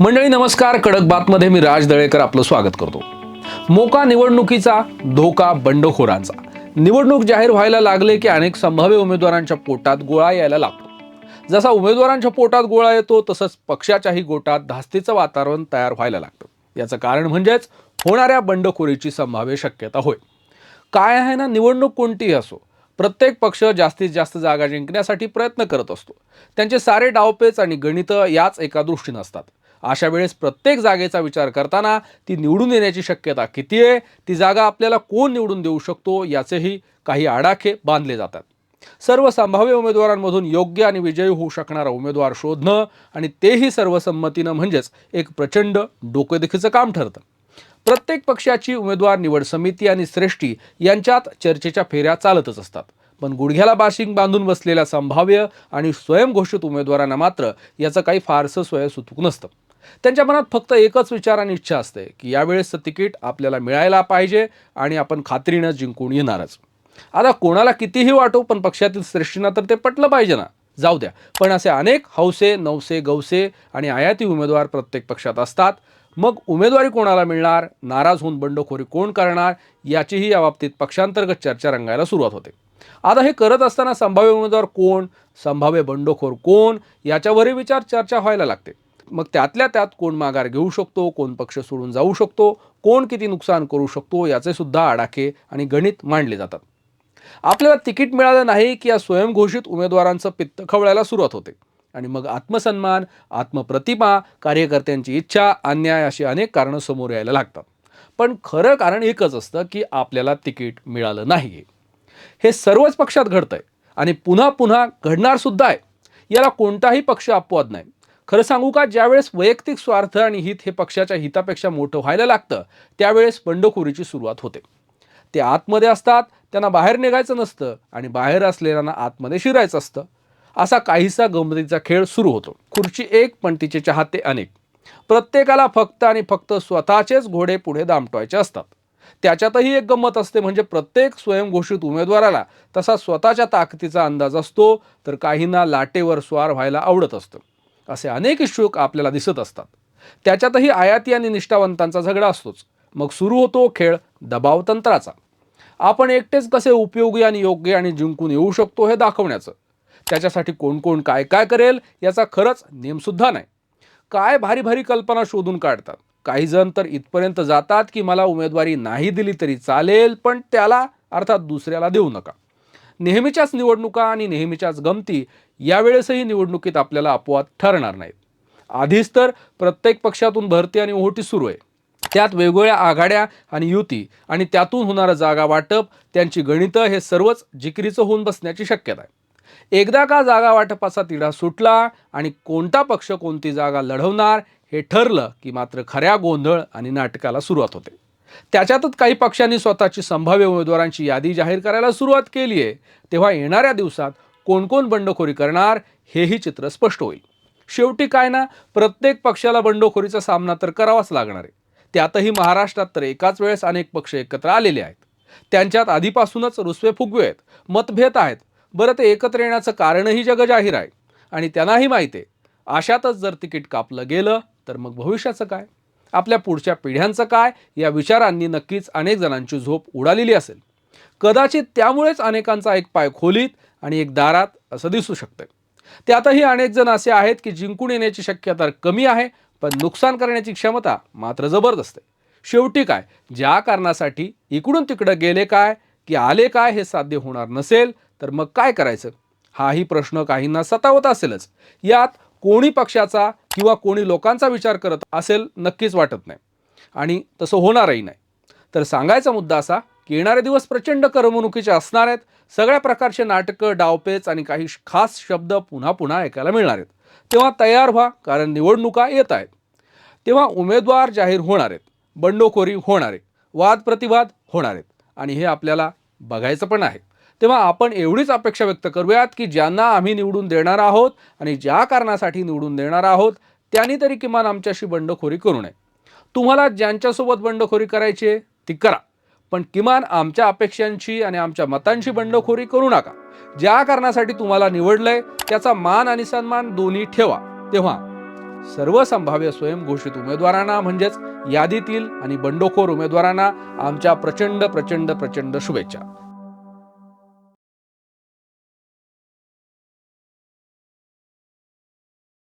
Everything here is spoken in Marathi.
मंडळी नमस्कार. कडक बातमध्ये मी राज दळेकर आपलं स्वागत करतो. मोका निवडणुकीचा धोका बंडखोरांचा. निवडणूक जाहीर व्हायला लागले की अनेक संभाव्य उमेदवारांच्या पोटात गोळा यायला लागतो. जसा उमेदवारांच्या पोटात गोळा येतो तसंच पक्षाच्याही गोटात धास्तीचं वातावरण तयार व्हायला लागतं. याचं कारण म्हणजेच होणाऱ्या बंडखोरीची संभाव्य शक्यता होय. काय आहे ना निवडणूक कोणतीही असो प्रत्येक पक्ष जास्तीत जास्त जागा जिंकण्यासाठी प्रयत्न करत असतो. त्यांचे सारे डावपेच आणि गणितं याच एका दृष्टीनं असतात. अशा वेळेस प्रत्येक जागेचा विचार करताना ती निवडून येण्याची शक्यता किती आहे ती जागा आपल्याला कोण निवडून देऊ शकतो याचेही काही आडाखे बांधले जातात. सर्व संभाव्य उमेदवारांमधून योग्य आणि विजयी होऊ शकणारा उमेदवार शोधणं आणि तेही सर्वसंमतीनं म्हणजेच एक प्रचंड डोकेदुखीचं काम ठरतं. प्रत्येक पक्षाची उमेदवार निवड समिती आणि श्रेष्ठी यांच्यात चर्चेच्या फेऱ्या चालतच असतात. पण गुडघ्याला बाशिंग बांधून बसलेल्या संभाव्य आणि स्वयंघोषित उमेदवारांना मात्र याचं काही फारसं स्वयंसुतूक नसतं. त्यांच्या मनात फक्त एकच विचार आणि इच्छा असते की यावेळेसचं तिकीट आपल्याला मिळायला पाहिजे आणि आपण खात्रीनं जिंकून येणारच. आता कोणाला कितीही वाटो पण पक्षातील श्रेष्ठींना तर ते पटलं पाहिजे ना. जाऊ द्या. पण असे अनेक हौसे नवसे गौसे आणि आयाती उमेदवार प्रत्येक पक्षात असतात. मग उमेदवारी कोणाला मिळणार? नाराज होऊन बंडखोरी कोण करणार? याचीही या बाबतीत पक्षांतर्गत चर्चा रंगायला सुरुवात होते. आता हे करत असताना संभाव्य उमेदवार कोण? संभाव्य बंडखोर कोण? याच्यावरही विचार चर्चा व्हायला लागते. मग त्यातल्या त्यात कोण माघार घेऊ शकतो कोण पक्ष सोडून जाऊ शकतो कोण किती नुकसान करू शकतो याचे सुद्धा आडाखे आणि गणित मांडले जातात. आपल्याला तिकीट मिळालं नाही की या स्वयंघोषित उमेदवारांचं पित्त खवळायला सुरुवात होते. आणि मग आत्मसन्मान आत्मप्रतिमा कार्यकर्त्यांची इच्छा अन्याय अशी अनेक कारणं समोर यायला लागतात. पण खरं कारण एकच असतं की आपल्याला तिकीट मिळालं नाही हे सर्वच पक्षात घडतंय आणि पुन्हा पुन्हा घडणार सुद्धा आहे. याला कोणताही पक्ष अपवाद नाही. खरं सांगू का ज्यावेळेस वैयक्तिक स्वार्थ आणि हित हे पक्षाच्या हितापेक्षा मोठं व्हायला लागतं त्यावेळेस बंडखोरीची सुरुवात होते. ते आतमध्ये असतात त्यांना बाहेर निघायचं नसतं आणि बाहेर असलेल्यांना आतमध्ये शिरायचं असतं. असा काहीसा गमतीचा खेळ सुरू होतो. खुर्ची एक पण तिचे चाहते अनेक. प्रत्येकाला फक्त आणि फक्त स्वतःचेच घोडे पुढे दामटवायचे असतात. त्याच्यातही एक गंमत असते म्हणजे प्रत्येक स्वयंघोषित उमेदवाराला तसा स्वतःच्या ताकदीचा अंदाज असतो तर काहींना लाटेवर स्वार व्हायला आवडत असतं. असे अनेक श्लोक आपल्याला दिसत असतात. त्याच्यातही आयाती आणि निष्ठावंतांचा झगडा असतोच. मग सुरू होतो खेळ दबाव तंत्राचा. आपण एकटेच कसे उपयोगी आणि योग्य आणि जिंकून येऊ शकतो हे दाखवण्याचं. त्याच्यासाठी कोण कोण काय काय करेल याचा खरंच नेमसुद्धा नाही. काय भारी भारी कल्पना शोधून काढतात. काही जण तर इथपर्यंत जातात की मला उमेदवारी नाही दिली तरी चालेल पण त्याला अर्थात दुसऱ्याला देऊ नका. नेहमीच्याच निवडणुका आणि नेहमीच्याच गमती यावेळेसही निवडणुकीत आपल्याला अपवाद ठरणार नाहीत. आधीच तर प्रत्येक पक्षातून भरती आणि ओहोटी सुरू आहे. त्यात वेगवेगळ्या आघाड्या आणि युती आणि त्यातून होणारं जागा वाटप त्यांची गणितं हे सर्वच जिकिरीचं होऊन बसण्याची शक्यता आहे. एकदा का जागा वाटपाचा तिढा सुटला आणि कोणता पक्ष कोणती जागा लढवणार हे ठरलं की मात्र खऱ्या गोंधळ आणि नाटकाला सुरुवात होते. त्याच्यातच काही पक्षांनी स्वतःची संभाव्य उमेदवारांची यादी जाहीर करायला सुरुवात केली आहे. तेव्हा येणाऱ्या दिवसात कोण कोण बंडखोरी करणार हेही चित्र स्पष्ट होईल. शेवटी काय ना प्रत्येक पक्षाला बंडखोरीचा सामना तर करावाच लागणार आहे. त्यातही महाराष्ट्रात तर एकाच वेळेस अनेक पक्ष एकत्र आलेले आहेत. त्यांच्यात आधीपासूनच रुसवे फुगवे आहेत मतभेद आहेत. बरं ते एकत्र येण्याचं कारणही जगजाहीर आहे. आणि त्यांनाही माहिती आहे. अशातच जर तिकीट कापलं गेलं तर मग भविष्याचं काय? आपल्या पुढच्या पिढ्यांचं काय या विचारांनी नक्कीच अनेक जणांची झोप उडालेली असेल. कदाचित त्यामुळेच अनेकांचा एक पाय खोलीत आणि एक दारात असं दिसू शकतंय. त्यातही अनेक जण असे आहेत की जिंकून येण्याची शक्यता कमी आहे पण नुकसान करण्याची क्षमता मात्र जबरदस्त आहे. शेवटी काय ज्या कारणासाठी इकडून तिकडं गेले काय की आले काय हे साध्य होणार नसेल तर मग काय करायचं? हाही प्रश्न काहींना सतावत असेलच. यात कोणी पक्षाचा किंवा कोणी लोकांचा विचार करत असेल नक्कीच वाटत नाही. आणि तसं होणारही नाही. तर सांगायचा मुद्दा असा की येणारे दिवस प्रचंड करमणुकीचे असणार आहेत. सगळ्या प्रकारचे नाटकं डावपेच आणि काही खास शब्द पुन्हा पुन्हा ऐकायला मिळणार आहेत. तेव्हा तयार व्हा कारण निवडणुका येत आहेत. तेव्हा उमेदवार जाहीर होणार आहेत. बंडखोरी होणार आहे. वाद प्रतिवाद होणार आहेत. आणि हे आपल्याला बघायचं पण आहे. तेव्हा आपण एवढीच अपेक्षा व्यक्त करूयात की ज्यांना आम्ही निवडून देणार आहोत आणि ज्या कारणासाठी निवडून देणार आहोत त्यांनी तरी किमान आमच्याशी बंडखोरी करू नये. तुम्हाला ज्यांच्यासोबत बंडखोरी करायची आहे ती करा. पण किमान आमच्या अपेक्षांची आणि आमच्या मतांची बंडखोरी करू नका. ज्या कारणासाठी तुम्हाला निवडलंय त्याचा मान आणि सन्मान दोन्ही ठेवा. तेव्हा सर्व संभाव्य स्वयंघोषित उमेदवारांना म्हणजेच यादीतील आणि बंडखोर उमेदवारांना आमच्या प्रचंड प्रचंड प्रचंड शुभेच्छा.